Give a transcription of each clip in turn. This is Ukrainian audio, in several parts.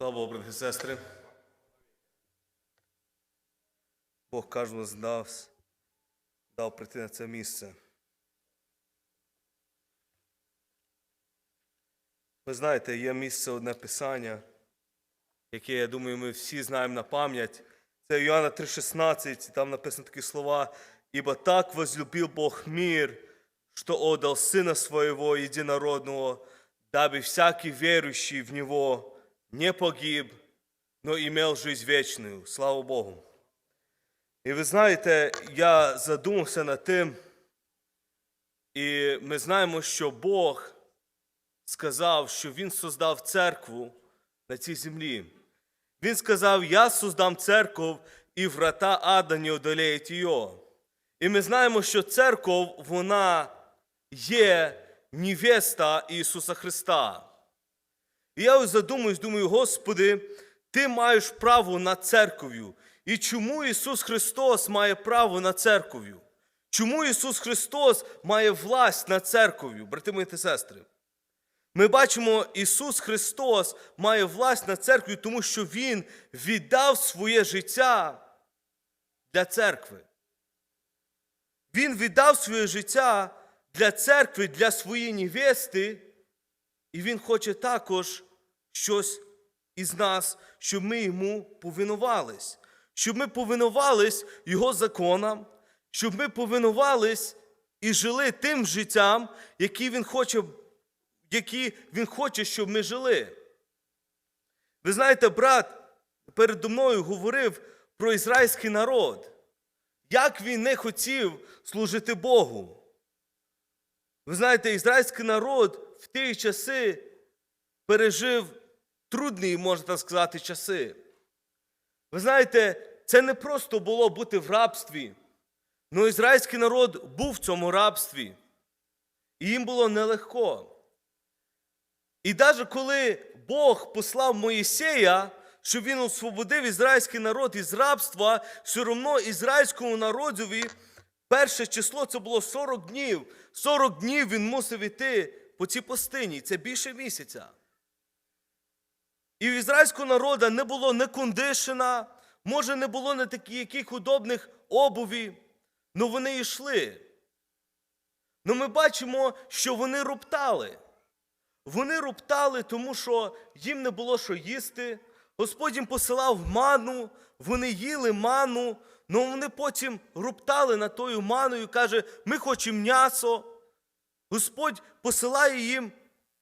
Слава брати і сестри. Бог кожному з нас дав прийти на це місце. Ви знаєте, є місце одне писання, яке, я думаю, ми всі знаємо на пам'ять. Це Іоанна 3,16, там написано такі слова. «Ибо так возлюбил Бог мир, что отдал Сына Своего Единородного, дабы всякий верующий в Него не погиб, но имел жизнь вечную. Слава Богу. І ви знаєте, я задумався над тим, і ми знаємо, що Бог сказав, що Він создав церкву на цій землі. Він сказав: Я создам церкву, і врата ада не одолеють її. І ми знаємо, що церква, вона є невеста Ісуса Христа. І я ось задумуюсь, думаю, Господи, Ти маєш право над церков'ю. І чому Ісус Христос має право над церков'ю? Чому Ісус Христос має власть над церков'ю, брати мої та сестри? Ми бачимо, Ісус Христос має власть над церквою, тому що Він віддав своє життя для церкви. Він віддав своє життя для церкви, для своєї невести, і Він хоче також щось із нас, щоб ми йому повинувались, щоб ми повинувались Його законам, щоб ми повинувались і жили тим життям, який Він хоче, які Він хоче, щоб ми жили. Ви знаєте, брат передо мною говорив про ізраїльський народ, як він не хотів служити Богу. Ви знаєте, ізраїльський народ в ті часи пережив трудні, можна сказати, часи. Ви знаєте, це не просто було бути в рабстві, але ізраїльський народ був в цьому рабстві, і їм було нелегко. І навіть коли Бог послав Моїсея, щоб він освободив ізраїльський народ із рабства, все одно ізраїльському народові перше число це було 40 днів. 40 днів він мусив іти по цій пустині. Це більше місяця. І в ізраїльського народу не було не кондишена, може, не було не таких яких удобних обуві, але вони йшли. Но ми бачимо, що вони роптали. Вони роптали, тому що їм не було що їсти. Господь їм посилав ману, вони їли ману, але вони потім роптали над тою маною каже, ми хочемо м'ясо. Господь посилає їм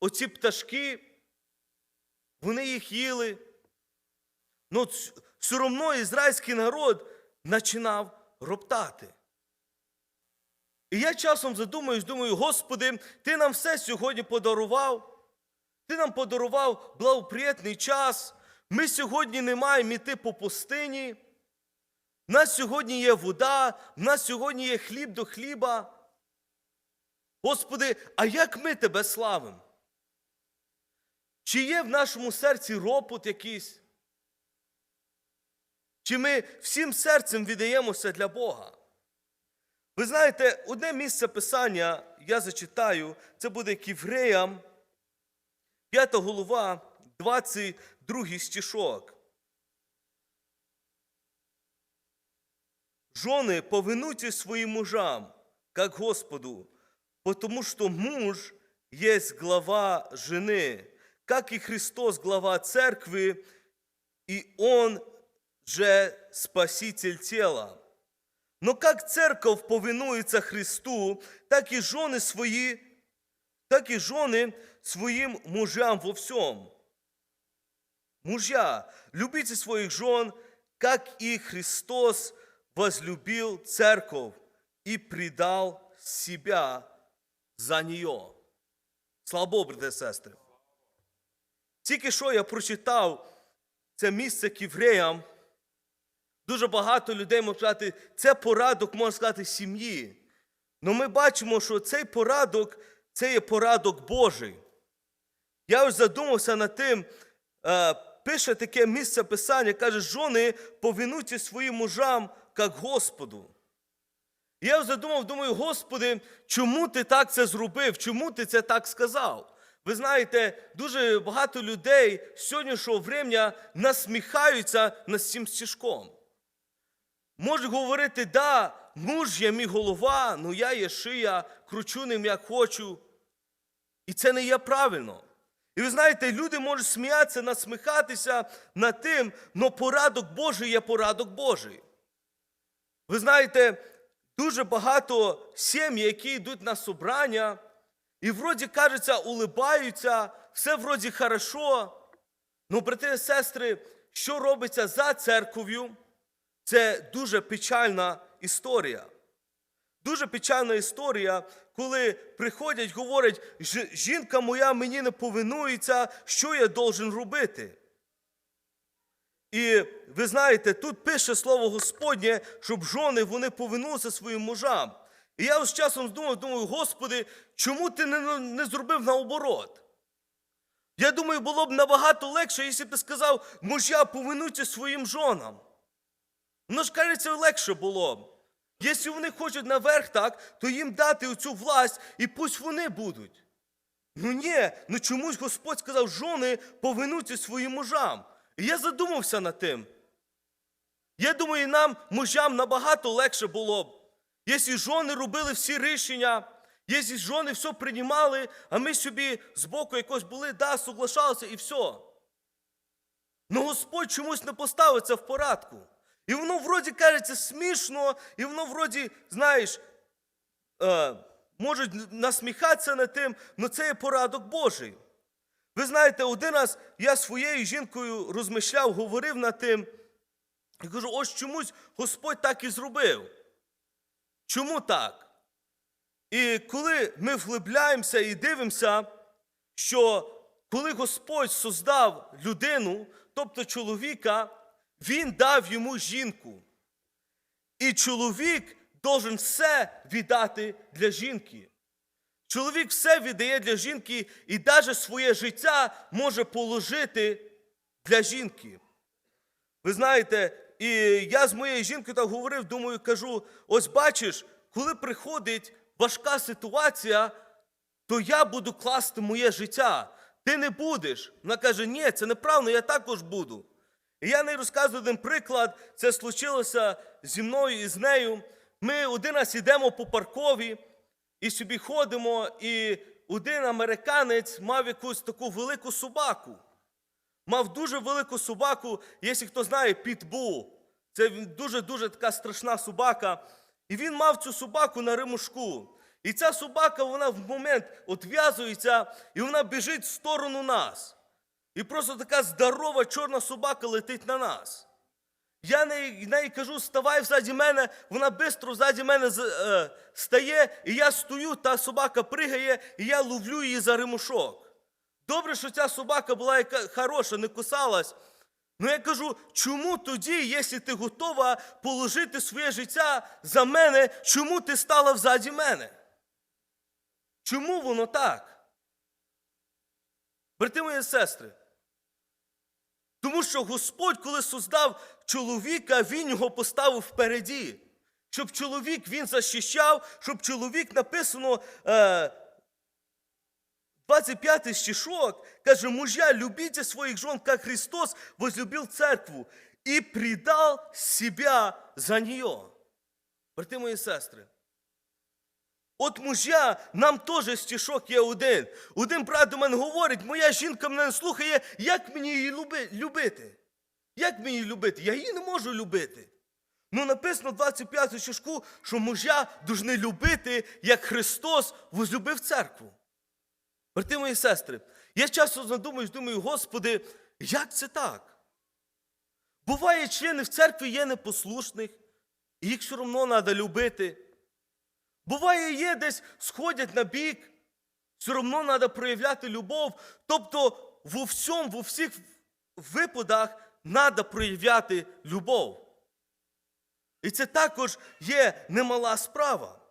оці пташки, вони їх їли. Ну, все одно ізраїльський народ починав роптати. І я часом задумуюсь, думаю, Господи, Ти нам все сьогодні подарував. Ти нам подарував благоприєтний час. Ми сьогодні не маємо йти по пустині. В нас сьогодні є вода, в нас сьогодні є хліб до хліба. Господи, а як ми Тебе славимо? Чи є в нашому серці ропот якийсь? Чи ми всім серцем віддаємося для Бога? Ви знаєте, одне місце писання я зачитаю, це буде Ківреям, 5 голова, 22 стишок. Жены, повинуйтесь своим мужам, как Господу, потому что муж есть глава жены, как и Христос глава церкви, и Он же спаситель тела. Но как церковь повинуется Христу, так и жены свои, так и жены своим мужам во всем. Мужья, любите своих жен, как и Христос возлюбил церковь и предал себя за нее. Слава Богу, брати і сестри. Тільки що я прочитав це місце ківреям, Дуже багато людей можуть сказати, це порадок, можна сказати, сім'ї. Але ми бачимо, що цей порадок це є порадок Божий. Я ось задумався над тим, е, пише таке місце писання, каже, жони повинуйте своїм мужам, як Господу. Я задумав, думаю, Господи, чому ти так це зробив? Чому ти це так сказав? Ви знаєте, дуже багато людей з сьогоднішнього врем'я насміхаються над цим стіжком. Можуть говорити, да, муж є мій голова, ну я є шия, кручу ним як хочу. І це не є правильно. І ви знаєте, люди можуть сміятися, насміхатися над тим, але порадок Божий є порадок Божий. Ви знаєте, дуже багато сім'ї, які йдуть на собрання, і вроді кажеться, улибаються, все вроді хорошо. Ну, брати і сестри, що робиться за церков'ю, це дуже печальна історія. Дуже печальна історія, коли приходять, говорять, жінка моя мені не повинується, що я должен робити. І ви знаєте, тут пише слово Господнє, щоб жони вони повинувалися своїм мужам. І я з часом думав, думаю, Господи, чому ти не, не зробив наоборот? Я думаю, було б набагато легше, якщо б ти сказав, мужа повинуйте своїм жонам. Воно ж кажеться, легше було б. Якщо вони хочуть наверх так, то їм дати оцю власть і пусть вони будуть. Ну ні, ну чомусь Господь сказав, жони повинуться своїм мужам. І я задумався над тим. Я думаю, нам, мужам, набагато легше було б, якщо жони робили всі рішення, якщо жони все приймали, а ми собі збоку якось були, да, соглашалися і все. Ну Господь чомусь не поставив це в порядку. І воно вроді кажеться смішно, і воно вроді, знаєш, е, можуть насміхатися над тим, але це є порадок Божий. Ви знаєте, один раз я своєю жінкою розмишляв, говорив над тим, і кажу, ось чомусь Господь так і зробив. Чому так? І коли ми вглибляємося і дивимося, що коли Господь создав людину, тобто чоловіка, Він дав йому жінку. І чоловік должен все віддати для жінки. Чоловік все віддає для жінки і навіть своє життя може положити для жінки. Ви знаєте, і я з моєю жінкою так говорив, думаю, кажу: ось бачиш, коли приходить важка ситуація, то я буду класти моє життя. Ти не будеш. Вона каже, ні, це неправильно, я також буду. І я не розказую один приклад, це случилося зі мною і з нею. Ми один раз йдемо по паркові і собі ходимо, і один американець мав якусь таку велику собаку. Мав дуже велику собаку, якщо хто знає, pitbull. Це дуже-дуже така страшна собака. І він мав цю собаку на римушку. І ця собака, вона в момент відв'язується, і вона біжить в сторону нас. І просто така здорова чорна собака летить на нас. Я неї, неї кажу, ставай взаді мене, вона швидко ззаді мене е, стає, і я стою, та собака пригає, і я ловлю її за римушок. Добре, що ця собака була яка хороша, не кусалась. Ну я кажу, чому тоді, якщо ти готова положити своє життя за мене, чому ти стала взаді мене? Чому воно так? Брати мої сестри, тому що Господь, коли создав чоловіка, Він його поставив впереді. Щоб чоловік він захищав, щоб чоловік написано е, 25 стишок, каже, мужья, любите своїх жен, как Христос возлюбил церкву і предал себя за нее. Брати мої сестри, От мужя, нам теж стішок є один. Один брат до мене говорить, моя жінка мене не слухає, як мені її люби- любити? Як мені її любити? Я її не можу любити. Ну, написано в 25 стишку, що мужя должны любити, як Христос возлюбив церкву. Брати мої сестри, я часто задумуюсь, думаю, Господи, як це так? Буває, члени в церкві є непослушних, і їх все одно треба любити. Буває, є десь сходять на бік, все одно треба проявляти любов. Тобто во всьому, во всіх випадах треба проявляти любов. І це також є немала справа.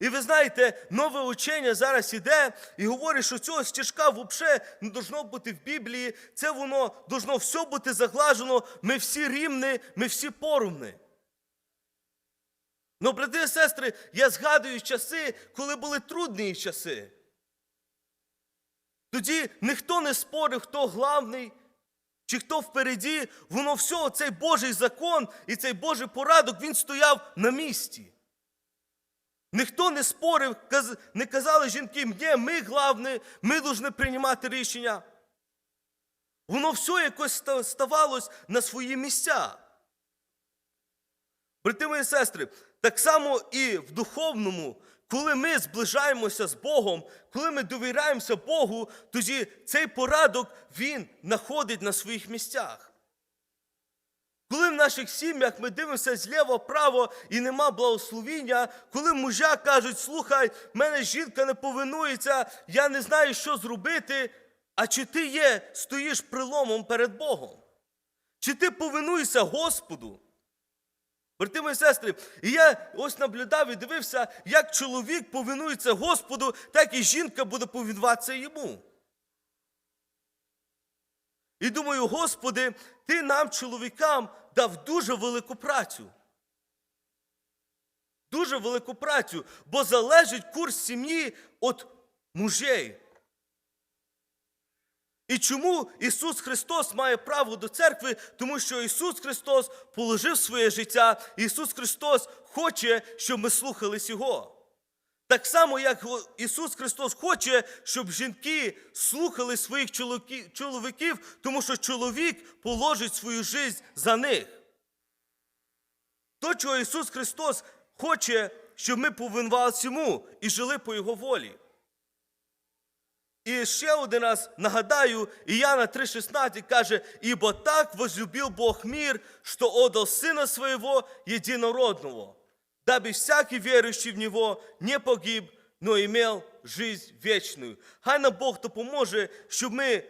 І ви знаєте, нове учення зараз іде і говорить, що цього стежка взагалі не должно бути в Біблії. Це воно должно все бути заглажено. Ми всі рівні, ми всі порівні. Ну, брати і сестри, я згадую часи, коли були трудні часи. тоді ніхто не спорив, хто главний чи хто впереді. Воно все, цей Божий закон і цей Божий порадок, він стояв на місці. Ніхто не спорив, не казали жінки, ні, ми главні, ми повинні приймати рішення. Воно все якось ста- ставалось на свої місця. Брати мої сестри, так само і в духовному, коли ми зближаємося з Богом, коли ми довіряємося Богу, тоді цей порадок він знаходить на своїх місцях. Коли в наших сім'ях ми дивимося зліво вправо і нема благословіння, коли мужа кажуть, слухай, мене жінка не повинується, я не знаю, що зробити. А чи ти є, стоїш приломом перед Богом? Чи ти повинуєшся Господу? Брати мої сестри, і я ось наблюдав і дивився, як чоловік повинується Господу, так і жінка буде повинуватися йому. І думаю, Господи, Ти нам, чоловікам, дав дуже велику працю. Дуже велику працю, бо залежить курс сім'ї від мужей. І чому Ісус Христос має право до церкви? Тому що Ісус Христос положив своє життя, Ісус Христос хоче, щоб ми слухались Його. Так само, як Ісус Христос хоче, щоб жінки слухали своїх чоловіків, тому що чоловік положить свою життя за них. То, чого Ісус Христос хоче, щоб ми повинувалися Йому і жили по Його волі. І ще один раз нагадаю, Іоанна 3,16 каже, «Ибо так возлюбил Бог мир, что отдал Сына Своего Единородного, дабы всякий верующий в Него не погиб, но имел жизнь вечную». Хай нам Бог допоможе, щоб ми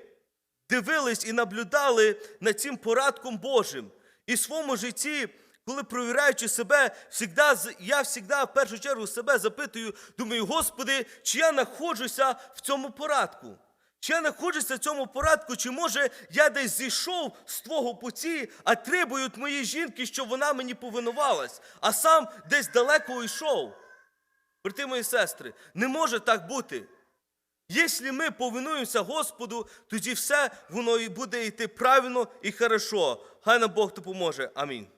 дивились і наблюдали над цим порадком Божим. І в своєму житті, коли провіряючи себе, всегда, я завжди в першу чергу себе запитую, думаю, Господи, чи я знаходжуся в цьому порадку? Чи я знаходжуся в цьому порадку, чи може я десь зійшов з твого путі, а требують мої жінки, щоб вона мені повинувалась, а сам десь далеко йшов. Брати мої сестри, не може так бути. Якщо ми повинуємося Господу, тоді все воно і буде йти правильно і хорошо. Хай нам Бог допоможе. Амінь.